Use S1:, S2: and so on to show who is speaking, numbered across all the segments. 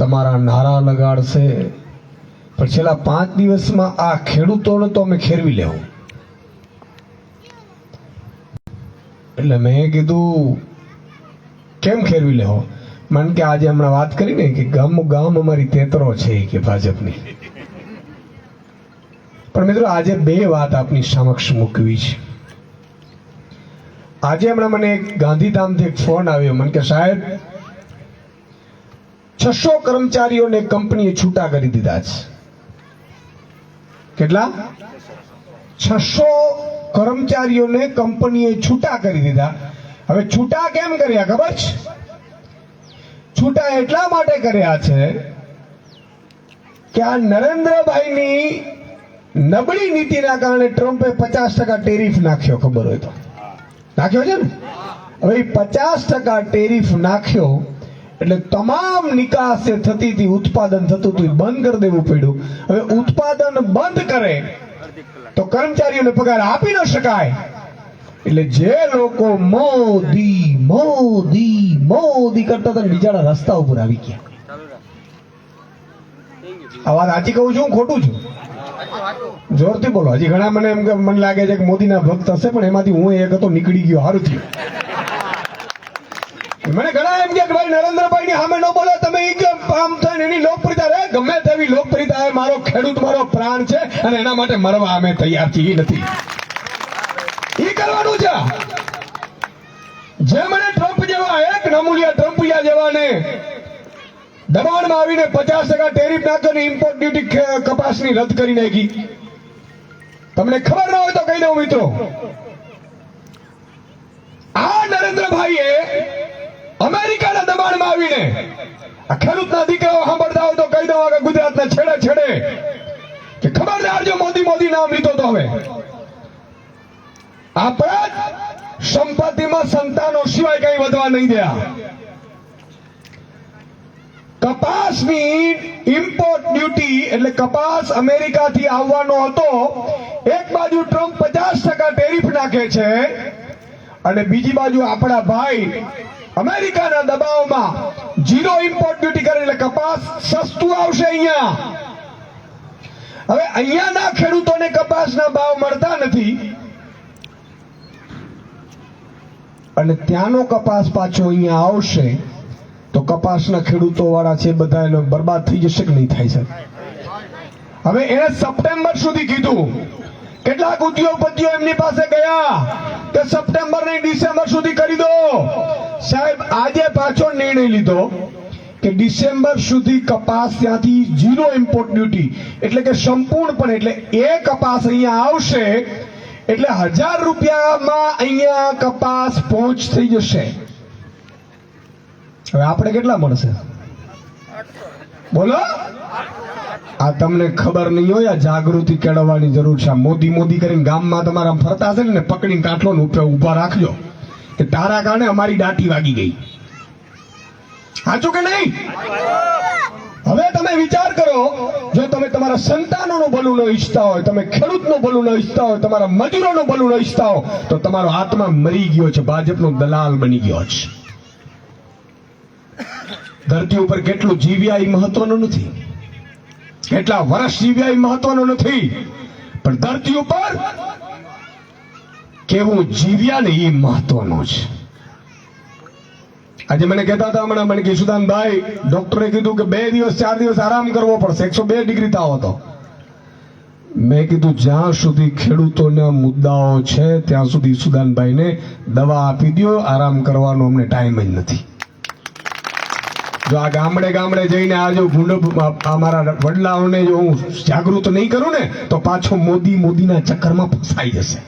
S1: તમારા નારા લગાડશે. પણ છેલ્લા પાંચ દિવસમાં આ ખેડૂતોને તો અમે ખેરવી લેવું. એટલે મેં કીધું, કેમ ખેરવી લેવો મને કે આજે હમણાં વાત કરી ને કે ગામ ગામ અમારી તેતરો છે કે ભાજપની. પણ મિત્રો, આજે બે વાત આપની સમક્ષ મૂકવી છે. આજે હમણાં મને એક ગાંધીધામથી એક ફોન આવ્યો. મને કે સાહેબ છસો કર્મચારીઓને કંપનીએ છૂટા કરી દીધા છે. કેટલા? છસો કર્મચારીઓને કંપનીએ છૂટા કરી દીધા. હવે છૂટા કેમ કર્યા ખબર છે? છૂટા એટલા માટે કર્યા છે કે આ નરેન્દ્રભાઈની નબળી નીતિના કારણે ટ્રમ્પે પચાસ ટકા ટેરિફ નાખ્યો ખબર હોય તો. નાખ્યો છે ને? હવે પચાસ ટકા ટેરિફ નાખ્યો એટલે તમામ નિકાસ જે થતી હતી ઉત્પાદન થતું હતું બંધ કરી દેવું પડ્યું. હવે ઉત્પાદન બંધ કરે, તો કર્મચારીઓને પગાર આપી ન શકાય. એટલે જે લોકો મોદી મોદી મોદી કરતા હતા બીજાના રસ્તા ઉપર આવી ગયા. આ વાત સાચી કહું છું ખોટું છું? જોરથી બોલો. હજી ઘણા મને એમ કે, મને લાગે છે કે મોદીના ભક્ત હશે, પણ એમાંથી હું એક હતો, નીકળી ગયો, સારું થયું. મને ઘણા એમ કે ભાઈ નરેન્દ્રભાઈ ની સામે ન બોલો, તમે ઈ કે આમ એની લોકપ્રિયતા રે? ગમે તેવી લોકપ્રિયતા એ મારો ખેડૂત, મારો પ્રાણ છે અને એના માટે મરવા અમે તૈયાર છીએ નથી. ઈ કરવાનું છે. જે મને ટ્રમ્પ જેવા એક નમૂલિયા ટ્રમ્પિયા જેવાને દબાણમાં આવીને પચાસ ટકા ટેરિફ નાખ્યો ને ઇમ્પોર્ટ ડ્યુટી કપાસની રદ કરી નાખી. તમને ખબર ના હોય તો કહી દઉં મિત્રો. આ નરેન્દ્રભાઈએ અમેરિકાના દબાણમાં આવીને આ ખેડૂતના દીકરાઓ સાંભળતા હોય તો કહી દઉં કે ગુજરાતના છેડે છેડે કે ખબરદાર જો મોદી મોદી નામ લીધો તો હવે. આપણા સંપત્તિમાં સંતાનો સિવાય કઈ વધવા નહીં દયા. કપાસની ઇમ્પોર્ટ ડ્યુટી એટલે કપાસ અમેરિકાથી આવવાનો હતો, એક બાજુ ટ્રમ્પ પચાસ ટકા ટેરિફ નાખે છે અને બીજી બાજુ આપણા ભાઈ અમેરિકાના દબાવમાં જીરો ઇમ્પોર્ટ ડ્યુટી કરે એટલે કપાસ સસ્તું આવશે અહીંયા. હવે અહીંયાના ખેડૂતોને કપાસના ભાવ મળતા નથી. અને ત્યાંનો કપાસ પાછો અહીંયા આવશે તો કપાસના ખેડૂતો વાળા છે બધા એનો બરબાદ થઈ જશે કે નહીં થાય છે હવે એને સપ્ટેમ્બર સુધી કીધું. કેટલાક ઉદ્યોગપતિઓ એમની પાસે ગયા કે સપ્ટેમ્બર ને ડિસેમ્બર સુધી કરી દો. સાહેબ, આજે પાછો નિર્ણય લીધો કે ડિસેમ્બર સુધી કપાસ ત્યાંથી ઝીરો ઇમ્પોર્ટ ડ્યુટી એટલે કે સંપૂર્ણપણે, એટલે એ કપાસ અહીંયા આવશે, એટલે હજાર રૂપિયામાં અહીંયા કપાસ પહોંચ થઈ જશે. હવે આપણે કેટલા મળશે? બોલો? આ તમને ખબર નહીં હોય, આ જાગૃતિ કેળવવાની જરૂર છે. મોદી મોદી કરીને ગામમાં તમારા ફરતા હશે ને, પકડીને ઉપર ઊભા રાખજો. કે તારા કારણે અમારી દાટી વાગી ગઈ. સાચું કે નહીં? હવે તમે વિચાર કરો, જો તમે તમારા સંતાનોનું ભલું ન ઈચ્છતા હોય, તમે ખેડૂતનું ભલું ન ઈચ્છતા હોય, તમારા મજૂરોનું ભલું ન ઈચ્છતા હો તો તમારો આત્મા મરી ગયો છે, ભાજપનો દલાલ બની ગયો છે. ધરતી ઉપર કેટલું જીવ્યા એ મહત્વનું નથી. કેટલા વર્ષ જીવ્યા એ મહત્વનું નથી. પણ ધરતી ઉપર કેવું જીવ્યા ને એ મહત્વનું છે આજે મને કહેતા હતા હમણાં, મને કિશુદાનભાઈ ડોક્ટરે કીધું કે બે દિવસ, ચાર દિવસ આરામ કરવો પડશે. એકસો બે ડિગ્રી તાવ હતો. મેં કીધું, જ્યાં સુધી ખેડૂતોના મુદ્દાઓ છે, ત્યાં સુધી સુદાનભાઈને દવા આપી દો આરામ કરવાનો અમને ટાઈમ જ નથી. જો આ ગામડે ગામડે જઈને આ જો ભૂંડ અમારા વડલાઓને જો હું જાગૃત નહીં કરું ને, તો પાછો મોદી મોદીના ચક્કરમાં ફસાઈ જશે.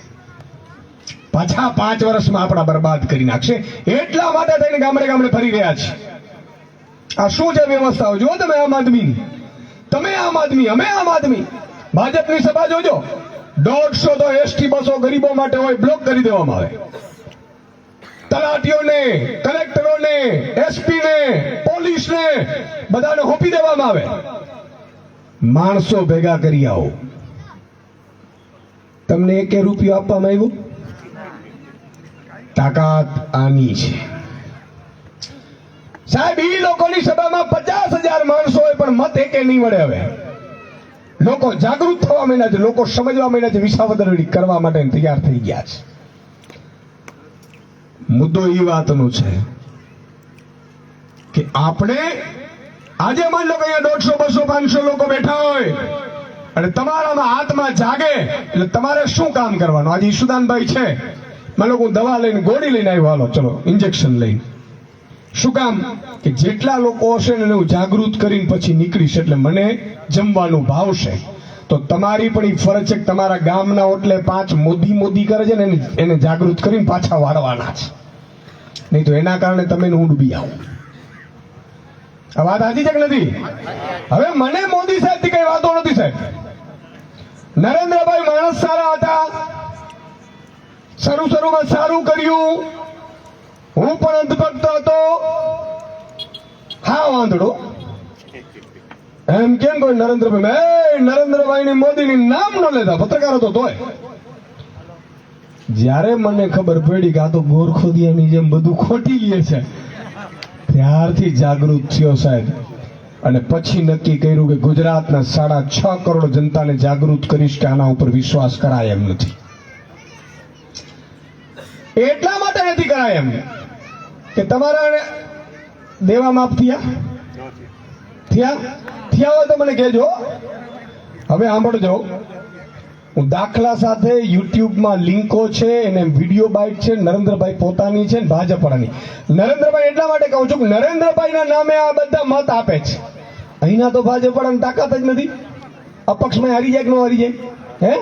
S1: પાછા પાંચ વર્ષમાં આપણા બરબાદ કરી નાખશે. એટલા માટે થઈને ગામડે ગામડે ફરી રહ્યા છે આ શું છે વ્યવસ્થાઓ? જો તમે આમ આદમી. તમે આમ આદમી, અમે આમ આદમી. ભાજપની સભા જોજો. દોઢસો તો એસટી બસો ગરીબો માટે હોય બ્લોક કરી દેવામાં આવે. તલાટીઓને, કલેક્ટરોને એસપીને પોલીસને બધાને હોપી દેવામાં આવે. માણસો ભેગા કરી આવો. તમને એક રૂપિયો આપવામાં આવ્યો? તાકાત આની છે. સાહેબ, ઈ લોકોની સભામાં પચાસ હજાર માણસો મત એકે નહીં મળે હવે. લોકો જાગૃત થવા માંડ્યા છે, લોકો સમજવા માંડ્યા છે વિસાવદરડી કરવા માટે તૈયાર થઈ ગયા છે. મુદ્દો એ વાતનો છે કે આપણે આજે માની લો કે અહીંયા દોઢસો, બસો, પાંચસો લોકો બેઠા હોય, અને તમારામાં હાથમાં જાગે, એટલે તમારે શું કામ કરવાનું? આજે ઈશુદાનભાઈ છે. માની હું દવા લઈને ગોળી લઈને આવ્યો. હાલો, ચલો ઇન્જેક્શન લઈને. શું કામ? કે જેટલા લોકો હશે ને હું જાગૃત કરીને પછી નીકળીશ એટલે મને જમવાનું ભાવશે તો તમારી પણ એ ફરજ છે તમારા ગામના ઓટલે પાંચ મોદી મોદી કરે છે ને એને- જાગૃત કરીને પાછા વાળવાના છે. નહીં તો એના કારણે તમે હું ડૂબી આવું. આ વાત સાચી છે કે નથી? હવે મને મોદી સાહેબથી કઈ વાતો નથી સાહેબ. નરેન્દ્રભાઈ માણસ સારા હતા. શરૂ શરૂમાં સારું કર્યું. હું પણ અંધભક્ત હતો. હા વાંધડો એમ કેમ કોઈ નરેન્દ્રભાઈ એ નરેન્દ્રભાઈ ની મોદી ની નામ ન લેતા, પત્રકાર હતો તોય. જ્યારે મને ખબર પડી કે આ તો ગોરખોદિયાની જેમ બધું ખોટી લે છે, ત્યારથી જાગૃત થયો સાહેબ. અને પછી નક્કી કર્યું કે ગુજરાતના સાડા છ કરોડ જનતાને જાગૃત કરીશ કે આના ઉપર વિશ્વાસ કરાય એમ નથી. એટલા માટે નથી કરાય એમ કે તમારા દેવા માફ થયા? થયા? થયા હોય તો મને કહેજો. હવે સાંભળજો. હું દાખલા સાથે યુટ્યુબમાં લિંકો છે, એને વીડિયો બાઇટ છે, નરેન્દ્રભાઈ પોતાની છે ભાજપવાળાની. નરેન્દ્રભાઈ એટલા માટે કહું છું કે નરેન્દ્રભાઈના નામે આ બધા મત આપે છે. અહીંના તો ભાજપવાળાની તાકાત જ નથી. અપક્ષમાં હારી જાય કે ન હારી જાય? હે?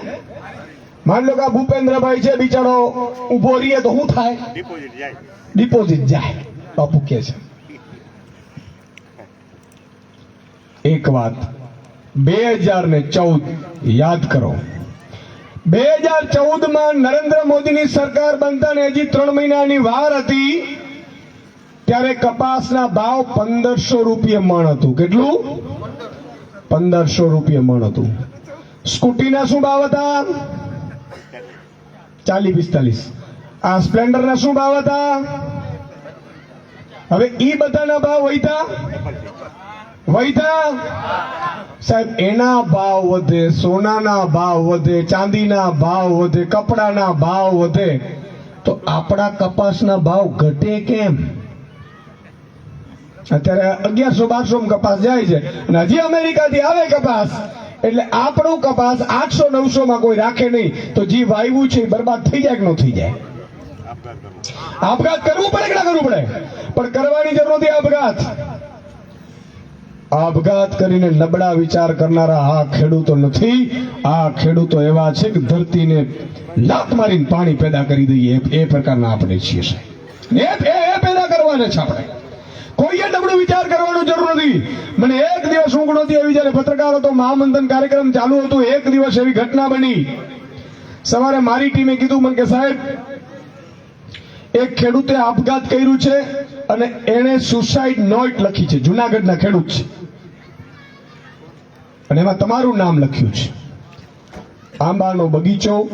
S1: માની લો કે આ ભૂપેન્દ્રભાઈ છે બિચારો ઊભો રહીએ તો શું થાય?
S2: ડિપોઝિટ જાય.
S1: ડિપોઝિટ જાય. બાપુ કે છે. એક વાત. બે હજાર ને ચૌદ યાદ કરો. બે હજાર ચૌદમાં નરેન્દ્ર મોદીની સરકાર બનતા ને હજી ત્રણ મહિનાની વાર હતી ત્યારે કપાસના ભાવ પંદરસો રૂપિયા મણ હતું. કેટલું? પંદરસો રૂપિયા મણ હતું. સ્કૂટીના શું ભાવ હતા? ચાલીસ પિસ્તાલીસ આ સ્પ્લેન્ડરના શું ભાવ હતા? હવે ઈ બધાના ભાવ વૈતા વૈતા સાહેબ, એના ભાવ વધે, સોનાના ભાવ વધે, ચાંદીના ભાવ વધે, કપડાના ભાવ વધે. તો આપણા કપાસના ભાવ ઘટે કેમ? અત્યારે અગિયારસો બારસો કપાસ જાય છે. અને હજી અમેરિકાથી આવે કપાસ. એટલે આપણું કપાસ આઠસો નવસો માં કોઈ રાખે નહીં. તો જે વાયવું છે, બરબાદ થઈ જાય કે ન થઈ જાય?
S2: આપઘાત કરવું
S1: પડે કે ના કરવું પડે? પણ કરવાની જરૂર નથી આપઘાત. આપઘાત કરીને નબળા વિચાર કરનારા આ ખેડૂતો નથી. આ ખેડૂતો એવા છે કે ધરતીને લાત મારીને પાણી પેદા કરી દઈએ. એ- પ્રકારના આપણે છીએ સાહેબ. એ પેદા કરવાના છે આપણે. કોઈએ નબળું વિચાર કરવાનો જરૂર નથી. મને એક દિવસ ઊંઘ નહોતી આવી જ્યારે પત્રકાર હતો મહામંથન કાર્યક્રમ ચાલુ હતું. એક દિવસ એવી ઘટના બની. સવારે મારી ટીમે કીધું મને કે, સાહેબ, એક ખેડૂતે આપઘાત કર્યું છે અને એણે સુસાઇડ નોટ લખી છે. જુનાગઢના ખેડૂત છે. અને એમાં તમારું નામ લખ્યું છે. આંબાનો બગીચો,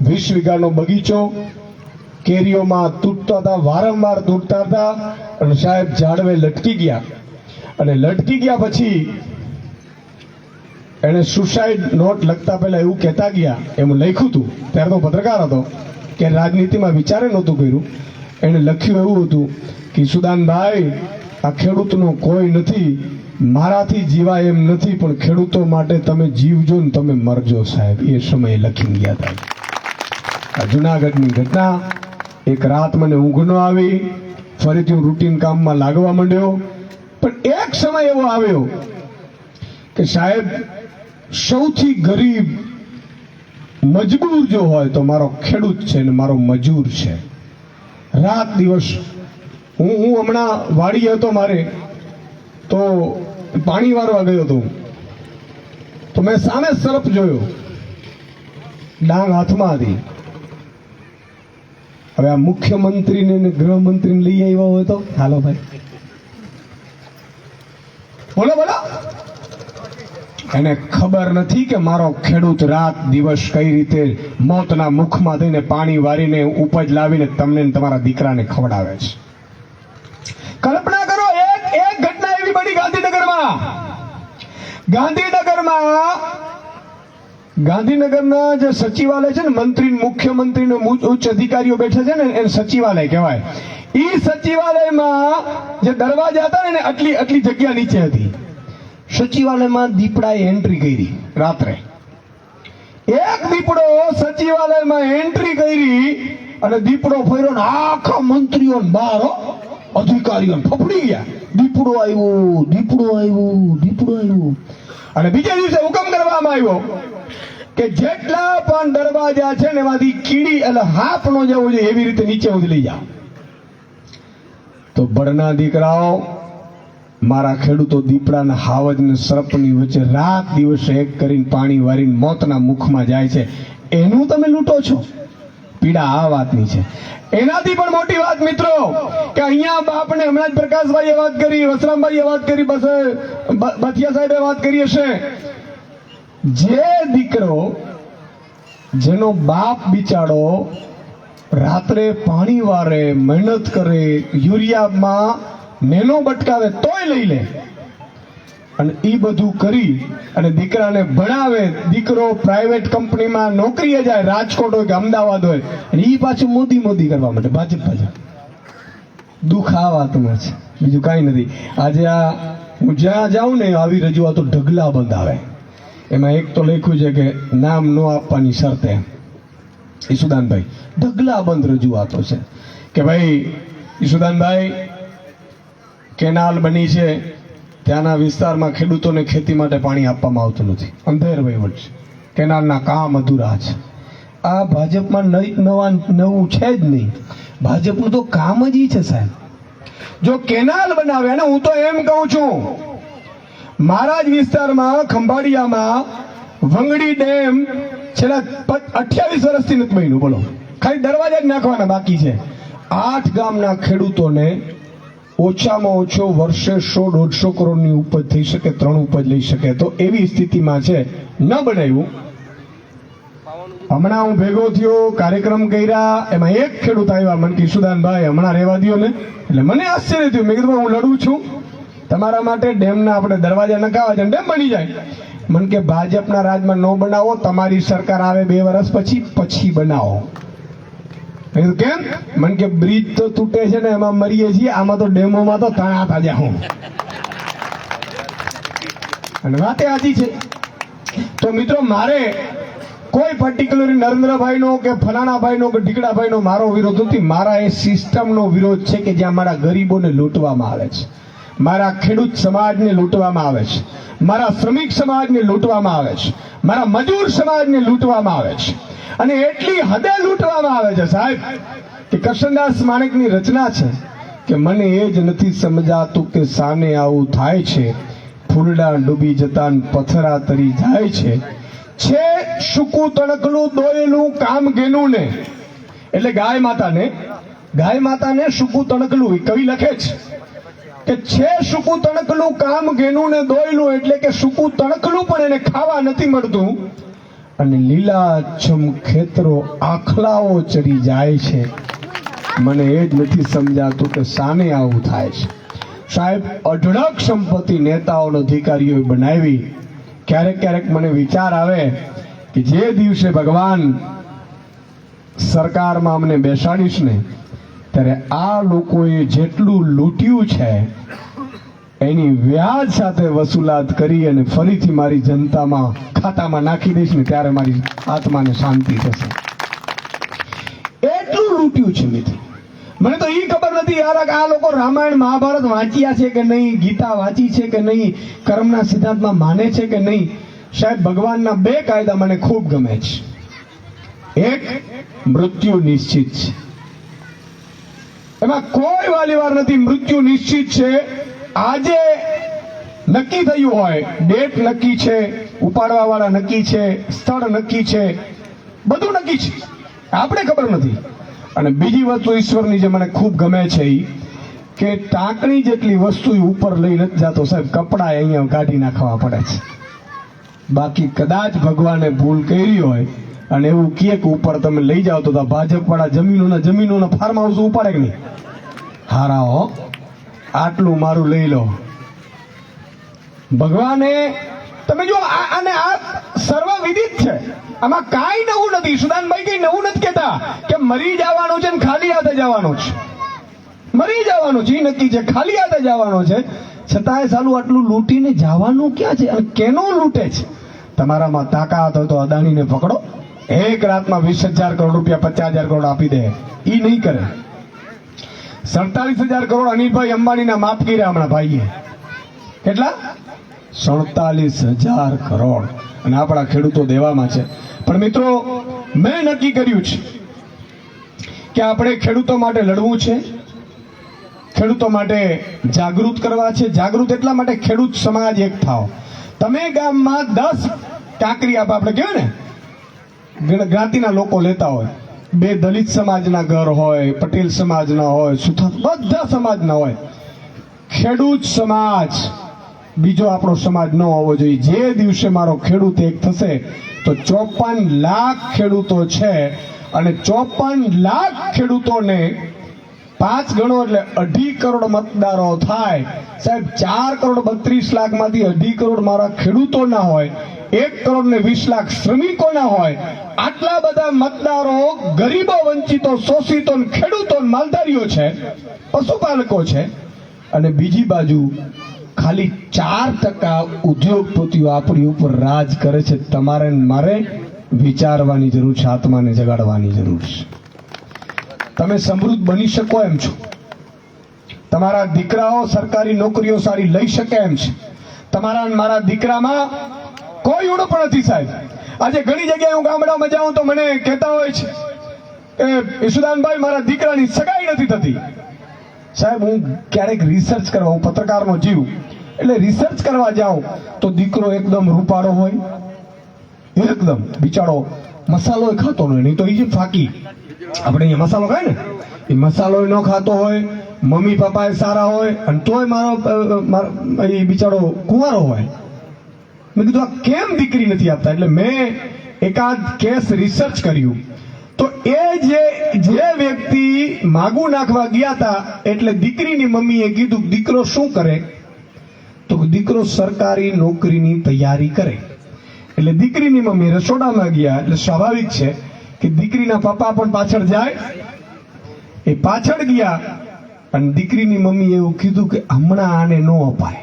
S1: વીસ વીઘાનો બગીચો કેરીઓમાં તૂટતા હતા, વારંવાર તૂટતા હતા અને સાહેબ ઝાડવે લટકી ગયા. અને લટકી ગયા પછી એણે સુસાઇડ નોટ લખતા પહેલા એવું કહેતા ગયા, એમ લખ્યું હતું. ત્યારે તો પત્રકાર હતો, કે રાજનીતિમાં વિચારે નહોતું કર્યું. એણે લખ્યું એવું હતું કે, સુદાનભાઈ, આ ખેડૂતનો કોઈ નથી, મારાથી જીવાય એમ નથી, પણ ખેડૂતો માટે તમે જીવજો ને તમે મરજો સાહેબ. એ સમયે લખીને ગયા હતા. જુનાગઢની ઘટના એક રાત મને ઊંઘ ન આવી, ફરીથી હું રૂટીન કામમાં લાગવા માંડ્યો. પણ એક સમય એવો આવ્યો કે સાહેબ સૌથી ગરીબ મજબૂર જો હોય તો મારો ખેડૂત છે ને મારો મજૂર છે. રાત દિવસ હું હું હમણાં વાડીએ હતો મારે, તો પાણી વારવા ગયો હતો. તો મેં સામે સરફ જોયો. ડાંગ હાથમાં હતી. હવે આ મુખ્યમંત્રીને ને લઈ આવ્યા હોય તો? હાલો ભાઈ. બોલો બોલો. એને ખબર નથી કે મારો ખેડૂત રાત દિવસ કઈ રીતે મોતના મુખમાં થઈને પાણી વારીને ઉપજ લાવીને તમને તમારા દીકરાને ખવડાવે છે. કલ્પના કરો, એક એક ઘટના એવી બની ગાંધીનગરમાં. ગાંધીનગરમાં ગાંધીનગરના જે સચિવાલય છે ને, મંત્રી મુખ્યમંત્રી ઉચ્ચ અધિકારીઓ બેઠા છે ને, એને સચિવાલય કહેવાય. એ સચિવાલયમાં જે દરવાજા હતા ને આટલી આટલી જગ્યા નીચે હતી. સચિવાલયમાં દીપડાએ એન્ટ્રી કરી રાત્રે. એક દીપડો સચિવાલયમાં એન્ટ્રી કરી અને દીપડો ફર્યો ને આખા મંત્રીઓ બહાર અધિકારીઓ ફફડી ગયા. દીપડો આવ્યો દીપડો આવ્યો દીપડો આવ્યો. અને બીજા દિવસે હુકમ કરવામાં આવ્યો. કે જેટલા પણ દરવાજા છે ને એમાંથી કીડી એટલે હાફ નો જવો જોઈએ, એવી રીતે નીચે ઉદલી જાઓ તો બળના દીકરાઓ, મારા ખેડૂતો દીપડાના હાવજ ને સર્પની વચ્ચે રાત દિવસે એક કરીને પાણી વારીને મોતના મુખમાં જાય છે. એનું તમે લૂંટો છો? પીડા આ વાતની છે. એનાથી પણ મોટી વાત મિત્રો, કે અહીંયા બાપને હમણાં જ પ્રકાશભાઈએ વાત કરી, વસરામભાઈએ વાત કરી, બસ, બથિયા સાહેબે વાત કરી હશે. જે દીકરો જેનો બાપ બિચારો રાત્રે પાણી વારે, મહેનત કરે, યુરિયામાં નેનો બટકાવે તોય લઈ લે. અને એ બધું કરી અને દીકરાને ભણાવે. દીકરો પ્રાઇવેટ કંપનીમાં નોકરીએ જાય, રાજકોટ હોય કે અમદાવાદ હોય, અને એ પાછું મોદી મોદી કરવા માટે, ભાજપ ભાજપ. દુઃખ આ વાતમાં છે. બીજું કાંઈ નથી. આજે આ હું જ્યાં જાઉં ને આવી રજૂઆતો ઢગલા બંધ આવે. એમાં એક તો લખ્યું છે કે નામ ન આપવાની શરતે. ઈસુદાનભાઈ ઢગલા બંધ રજૂઆતો છે. કે ભાઈ ઈસુદાનભાઈ કેનાલ બની છે. ત્યાંના વિસ્તારમાં ખેડૂતોને ખેતી માટે પાણી આપવામાં આવતું નથી. અંધેર વહીવટ છે. કેનાલના કામ અધૂરા છે. આ ભાજપમાં નવા, નવું છે જ નહીં. ભાજપનું તો કામ જ છે સાહેબ. જો કેનાલ બનાવે ને હું તો એમ કહું છું મારા જ વિસ્તારમાં, ખંભાળિયામાં, વંગડી ડેમ છેલ્લા અઠ્યાવીસ વર્ષથી નથી બન્યું, બોલો. ખાલી દરવાજા જ નાખવાના બાકી છે. આઠ ગામના ખેડૂતોને ઓછામાં ઓછો વર્ષે સો, દોઢસો કરોડની ઉપજ થઈ શકે, ત્રણ ઉપજ લઈ શકે. તો એવી સ્થિતિમાં છે, ન બનાવ્યું. હમણાં હું ભેગો થયો, કાર્યક્રમ કર્યા, એમાં એક ખેડૂત આવ્યા મન કે સુદાનભાઈ હમણાં રહેવા દો ને. એટલે મને આશ્ચર્ય થયું. મેં કીધું હું લડું છું. તમારા માટે ડેમના આપણે દરવાજા નખાવા છે ડેમ બની જાય. મન કે ભાજપના રાજમાં ન બનાવો, તમારી સરકાર આવે બે વર્ષ પછી પછી બનાવો. કેમ? મન કે, બ્રિજ તો તૂટે છે ને, એમાં મરીએ છીએ, આમાં તો ડેમોમાં તો તણા તાજા હું. અને વાતે આજી છે. તો મિત્રો, મારે કોઈ પર્ટિક્યુલર નરેન્દ્રભાઈનો કે ફલાણાભાઈનો કે ઢીકડાભાઈનો મારો વિરોધ નથી. મારા એ સિસ્ટમનો વિરોધ છે કે જ્યાં મારા ગરીબોને લૂંટવામાં આવે છે. મારા ખેડૂત સમાજને લૂંટવામાં આવે છે. મારા શ્રમિક સમાજને લૂંટવામાં આવે છે. મારા મજૂર સમાજને લૂંટવામાં આવે છે. અને એટલી હદે લૂંટવામાં આવે છે સાહેબ, કે કૃષ્ણદાસ માણેકની રચના છે કે મને એ જ નથી સમજાતું કે સાને આવું થાય છે. ફૂલડા ડૂબી જતા પથરા તરી જાય છે. છે સૂકું તણકલું દોયેલું કામ ગેનું ને. એટલે ગાય માતાને ગાય માતાને સૂકું તણકલું, એ કવિ લખે છે. કે છે સૂકું તણકલું કામ ઘેનું ને દોયલું એટલે કે સૂકું તણકલું પણ એને ખાવા નથી મળતું. અને લીલાછમ ખેતરો આખલાઓ ચડી જાય છે. મને એ જ નથી સમજાતું કે સામે આવું થાય છે. સાહેબ, અઢળક સંપત્તિ નેતાઓ અને અધિકારીઓએ બનાવી. ક્યારેક ક્યારેક મને વિચાર આવે કે જે દિવસે ભગવાન સરકારમાં અમને બેસાડીશ ને ત્યારે આ લોકોએ જેટલું લૂંટ્યું છે, એની વ્યાજ સાથે વસૂલાત કરી અને ફરીથી મારી જનતામાં ખાતામાં નાખી દઈશ ને ત્યારે મારી આત્માને શાંતિ થશે. એટલું લૂંટ્યું છે મિત્ર. મને તો એ ખબર નથી યાર આ લોકો રામાયણ, મહાભારત વાંચ્યા છે કે નહીં, ગીતા વાંચી છે કે નહીં, કર્મના સિદ્ધાંતમાં માને છે કે નહીં? સાહેબ, ભગવાનના બે કાયદા મને ખૂબ ગમે છે. એક, મૃત્યુ નિશ્ચિત છે. એમાં કોઈ વાલીવાર નથી. મૃત્યુ નિશ્ચિત છે. આજે નક્કી થયું હોય. ડેટ નક્કી છે. ઉપાડવા વાળા નક્કી છે. સ્થળ નક્કી છે. બધું નક્કી છે. આપણે ખબર નથી. અને બીજી વસ્તુ ઈશ્વરની જે મને ખૂબ ગમે છે એ કે ટાંકણી જેટલી વસ્તુ ઉપર લઈ નથી જતો સાહેબ. કપડા અહીંયા કાઢી નાખવા પડે છે. બાકી કદાચ ભગવાને ભૂલ કરી હોય અને એવું કહે કે ઉપર તમે લઈ જાઓ તો ભાજપ વાળા જમીનોના જમીનોના ફાર્મ હાઉસ ઉપાડે કે નહીં? હારા હો. આટલું મારું લઈ લો. ભગવાને, તમે જો અને આ સર્વ વિદિત છે. આમાં કાંઈ નવું નથી. સુદાનભાઈ કઈ નવું નથી કહેતા કે મરી જવાનું છે ને ખાલી હાથે જવાનું છે. મરી જવાનું છે. એ નક્કી છે. ખાલી હાથે જવાનું છે. છતાંય સાલું આટલું લૂંટીને જવાનું ક્યાં છે? અને કેનો લૂંટે છે? તમારામાં તાકાત હોય તો અદાણીને પકડો. એક રાતમાં વીસ હજાર કરોડ રૂપિયા, પચાસ હજાર કરોડ આપી દે. ઈ નહીં કરે. સડતાલીસ હજાર કરોડ અનિલભાઈ અંબાણીના માફ કર્યા હમણાં ભાઈએ. કેટલા? સડતાલીસ હજાર કરોડ. અને આપણા ખેડૂતો દેવામાં છે. પણ મિત્રો, મેં નક્કી કર્યું છે કે આપણે ખેડૂતો માટે લડવું છે, ખેડૂતો માટે જાગૃત કરવા છે. જાગૃત એટલા માટે ખેડૂત સમાજ એક થાવ. તમે ગામમાં દસ કાંકરી આપ આપણે કહેવાય ને જ્ઞાતિના લોકો લેતા હોય. બે દલિત સમાજના ઘર હોય, પટેલ સમાજના હોય, સુથાર બધા સમાજના હોય. ખેડૂત સમાજ, બીજો આપણો સમાજ ન હોવો જોઈએ. જે દિવસે મારો ખેડૂત એક થશે, તો ચોપન લાખ ખેડૂતો છે અને ચોપન લાખ ખેડૂતોને પાંચ ગણો એટલે અઢી કરોડ મતદારો થાય. સાહેબ, ચાર કરોડ બત્રીસ લાખમાંથી અઢી કરોડ મારા ખેડૂતોના હોય. એક કરોડ ને વીસ લાખ શ્રમિકોના હોય. આટલા બધા મતદારો ગરીબો વંચિતો, શોષિતો ખેડૂતો માલધારીઓ છે, પશુપાલકો છે. અને બીજી બાજુ ખાલી ચાર ટકા ઉદ્યોગપતિઓ આપણી ઉપર રાજ કરે છે. તમારે મારે વિચારવાની જરૂર છે, આત્માને જગાડવાની જરૂર છે. તમે સમૃદ્ધ બની શકો એમ છો. તમારા દીકરાઓ સરકારી નોકરીઓ સારી લઈ શકે એમ છે. તમારા મારા દીકરામાં કોઈ ઉણપ નથી સાહેબ. આજે ઘણી જગ્યાએ હું ગામડામાં જાઉં તો મને કહેતા હોય છે કે ઈશુદાનભાઈ મારા દીકરાની સગાઈ નથી થતી. સાહેબ, હું ક્યારેક રિસર્ચ કરવા, હું પત્રકારનો જીવ, એટલે રિસર્ચ કરવા જાઉં તો દીકરો એકદમ રૂપાળો હોય. એકદમ, બિચારો મસાલો ખાતો નહીં નહીં તો એ ફાકી. આપણે અહીંયા મસાલો ખાય ને? એ મસાલો ન ખાતો હોય, મમ્મી પપ્પા સારા હોય, અને તોય મારો, એ બિચારો કુંવારો હોય. મેં કીધું, આ કેમ દીકરી નથી આપતા? એટલે મેં એકાદ કેસ રિસર્ચ કર્યું. તો એ જે જે વ્યક્તિ માગું નાખવા ગયા હતા, એટલે દીકરીની મમ્મીએ કીધું, દીકરો શું કરે? તો દીકરો સરકારી નોકરીની તૈયારી કરે. એટલે દીકરીની મમ્મી રસોડામાં ગયા, એટલે સ્વાભાવિક છે કે દીકરીના પપ્પા પણ પાછળ જાય. એ પાછળ ગયા અને દીકરીની મમ્મી એવું કીધું કે, હમણાં આને ન અપાય.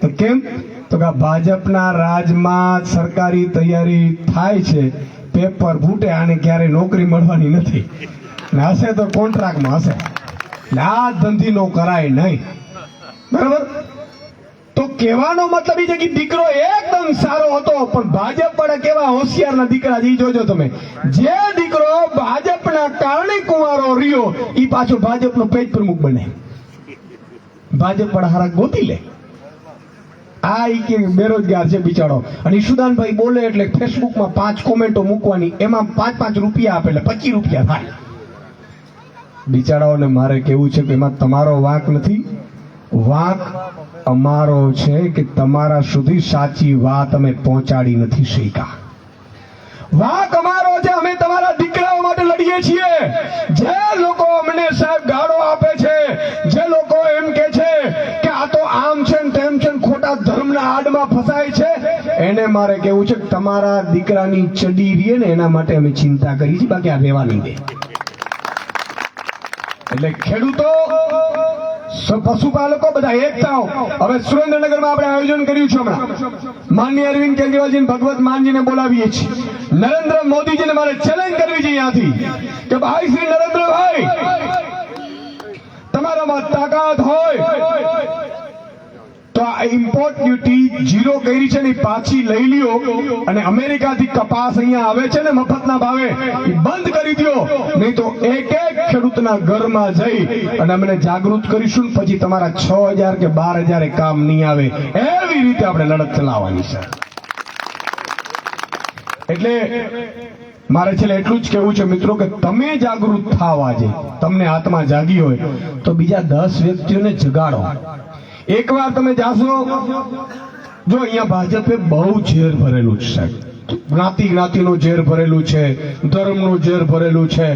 S1: તો કેમ? તો કે ભાજપના રાજમાં સરકારી તૈયારી થાય છે, પેપર ફૂટે આને ક્યારે નોકરી મળવાની નથી. ને હશે તો કોન્ટ્રાક્ટમાં હશે. આ ધંધી નો કરાય નહીં. બરાબર? તો કહેવાનો મતલબ એ છે કે દીકરો એકદમ સારો હતો, પણ ભાજપ વાળા કેવા હોશિયારના દીકરા જે જોજો તમે. જે દીકરો ભાજપના કારણે કુંવારો રહ્યો એ પાછો ભાજપનો પેજ પ્રમુખ બને. ભાજપ વાળા હારા ગોતી લે. ઈ કે બેરોજગાર છે બિચારો. અને ઈશુદાનભાઈ બોલે એટલે ફેસબુકમાં પાંચ કોમેન્ટો મૂકવાની. એમાં પાંચ પાંચ રૂપિયા આપે એટલે પચીસ રૂપિયા થાય. બિચારાઓને મારે કેવું છે કે એમાં તમારો વાંક નથી. વાંક અમારો છે કે તમારા સુધી સાચી વાત અમે પહોંચાડી નથી શીખા વાંક અમારો છે, અમે તમારા દીકરાઓ માટે લડીએ છીએ. જે લોકો ફસાય છે? એને મારે કેવું છે તમારા દીકરાની ચડી રીએ ને એના માટે અમે ચિંતા કરી છે બાકી આ રહેવા નહીં એટલે ખેડૂતો પશુપાલકો બધા એક થાવ હવે સુરેન્દ્રનગરમાં આપણે આયોજન કર્યું છે હમણાં. માન્ય અરવિંદ કેજરીવાલજી ભગવત માનજીને બોલાવીએ છીએ. નરેન્દ્ર મોદીજીને મારે ચેલેન્જ કરવી છે અહીંયાથી કે ભાઈ શ્રી નરેન્દ્રભાઈ, તમારામાં તાકાત હોય. તો આ ઇમ્પોર્ટ ડ્યુટી જીરો કરી છે ને પાછી લઈ લ્યો. અને અમેરિકાથી કપાસ અહીંયા આવે છે ને મફતના ભાવે એ બંધ કરી દો નહીં તો એક એક ખેડૂતના ઘરમાં જઈ અને અમને જાગૃત કરીશું પછી તમારા છ કે બાર હજાર કામ નહીં આવે. એવી રીતે આપણે લડત ચલાવવાની છે. એટલે મારે છેલ્લે એટલું જ કહેવું છે મિત્રો કે તમે જાગૃત થાવ આજે. તમને આત્મા જાગી હોય તો બીજા દસ વ્યક્તિઓને જગાડો. એકવાર તમે જાશો, જો અહીંયા ભાજપે બહુ ઝેર ભરેલું છે, સાહેબ. જ્ઞાતિ જ્ઞાતિનું ઝેર ભરેલું છે, ધર્મનું ઝેર ભરેલું છે.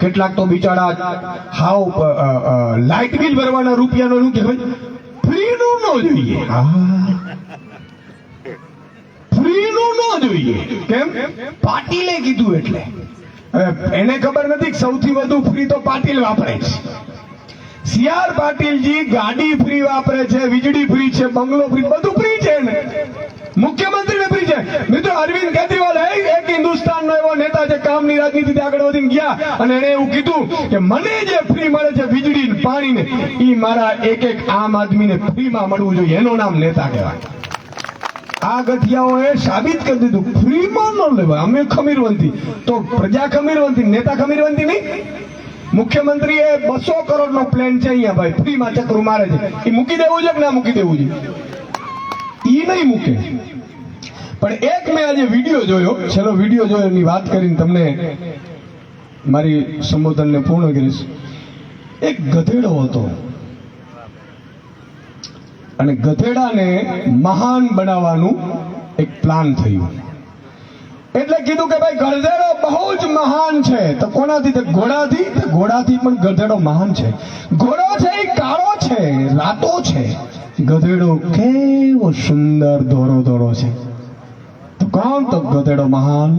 S1: કેટલાક તો બિચારા હાવ લાઇટ બિલ ભરવાના રૂપિયાનો શું કહેવાય? ફ્રીનું ન જોઈએ. હા. જોઈએ. કેમ? પાટીલે કીધું એટલે. એને ખબર નથી સૌથી વધુ ફ્રી તો પાટીલ વાપરે છે. સી આર પાટીલજી ગાડી ફ્રી વાપરે છે, વીજળી ફ્રી છે, બંગલો ફ્રી, બધું ફ્રી છે ને મુખ્યમંત્રીને ફ્રી છે. મિત્રો, અરવિંદ કેજરીવાલ એક હિન્દુસ્તાનનો એવો નેતા છે, કામની રાજનીતિ આગળ વધીને ગયા. અને એને એવું કીધું કે મને જે ફ્રી મળે છે વીજળી પાણી ને એ મારા એક એક આમ આદમીને ફ્રીમાં મળવું જોઈએ. એનું નામ નેતા કહેવાય. આ ગઠિયાઓએ સાબિત કરી દીધું. ફ્રીમાં ન લેવાય. અમે ખમીરવંતી. તો પ્રજા ખમીરવંતી, નેતા ખમીરવંતી નહીં? મુખ્યમંત્રીએ બસો કરોડ નો પ્લાન છે અહીંયા ભાઈ. ફ્રીમાં ચક્રું મારે છે. એ મૂકી દેવું છે કે ના મૂકી દેવું છે? એ નહીં મૂકે. પણ એક મેં આજે વીડિયો જોયો. છેલ્લો વીડિયો જોયો એની વાત કરીને તમને મારી સંબોધનને પૂર્ણ કરીશ. એક ગધેડો હતો. અને ગધેડાને મહાન બનાવવાનું એક પ્લાન થયું. એટલે કીધું કે ભાઈ ગધેડો બહુ જ મહાન છે. તો કોનાથી? તે ઘોડાથી? ઘોડાથી પણ ગધેડો મહાન છે. ઘોડો છે એ કાળો છે, રાતો છે. ગધેડો કેવો સુંદર દોરો દોરો છે. તો કોણ તો ગધેડો મહાન?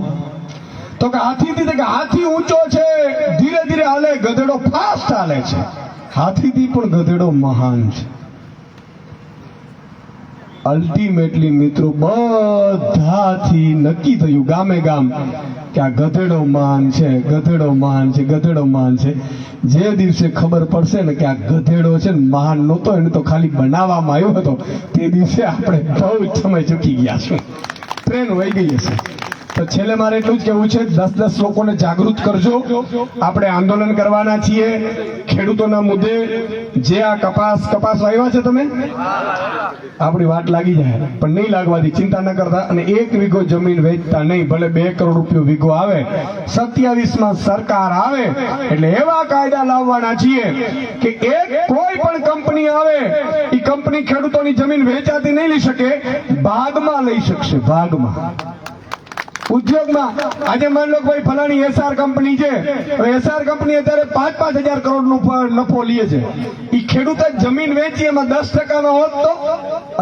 S1: તો કે હાથીથી કે હાથી ઊંચો છે. ધીરે ધીરે હાલે, ગધેડો ફાસ્ટ હાલે છે. હાથીથી પણ ગધેડો મહાન છે. અલ્ટિમેટલી મિત્રો, બધાથી નક્કી થયું ગામે ગામ કે આ ગધેડો માન છે, ગધેડો માન છે, ગધેડો માન છે. જે દિવસે ખબર પડશે ને કે આ ગધેડો છે ને મહાન નહોતો, એને તો ખાલી બનાવવામાં આવ્યો હતો. તે દિવસે આપણે બહુ સમય ચૂકી ગયા છું ટ્રેન વહી ગઈ હશે. તો છેલ્લે મારે એટલું જ કહેવું છે, દસ દસ લોકોને જાગૃત કરજો. આપણે આંદોલન કરવાના છીએ. ખેડૂતોના મુદ્દે જે આ કપાસ કપાસ વાવ્યા છે તમે? આપણી વાત લાગી જાય, પણ નહીં લાગવાથી ચિંતા ન કરતા અને એક વીઘો જમીન વેચતા નહીં, ભલે બે કરોડ રૂપિયો વીઘો આવે. સત્યાવીસમાં સરકાર આવે, એટલે એવા કાયદા લાવવાના છીએ કે એક કોઈ પણ કંપની આવે એ કંપની ખેડૂતોની જમીન વેચાતી નહીં લઈ શકે ભાગમાં લઈ શકશે ભાગમાં ઉદ્યોગમાં આજે માની લો ભાઈ ફલાણી એસઆર કંપની છે એસઆર કંપની અત્યારે પાંચ પાંચ હજાર કરોડનું નફો લે છે. એ ખેડૂત જમીન વેચી, એમાં દસ ટકાનો હોત તો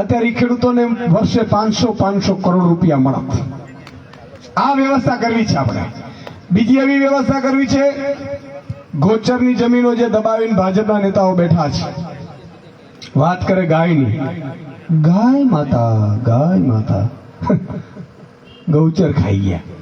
S1: અત્યારે એ ખેડૂતોને વર્ષે પાંચસો પાંચસો કરોડ રૂપિયા મળત. આ વ્યવસ્થા કરવી છે આપણે. બીજી એવી વ્યવસ્થા કરવી છે, ગોચરની જમીનો જે દબાવીને ભાજપના નેતાઓ બેઠા છે. વાત કરે ગાયની. ગાય માતા ગાય માતા. ગૌચર ખાઈ ગયા.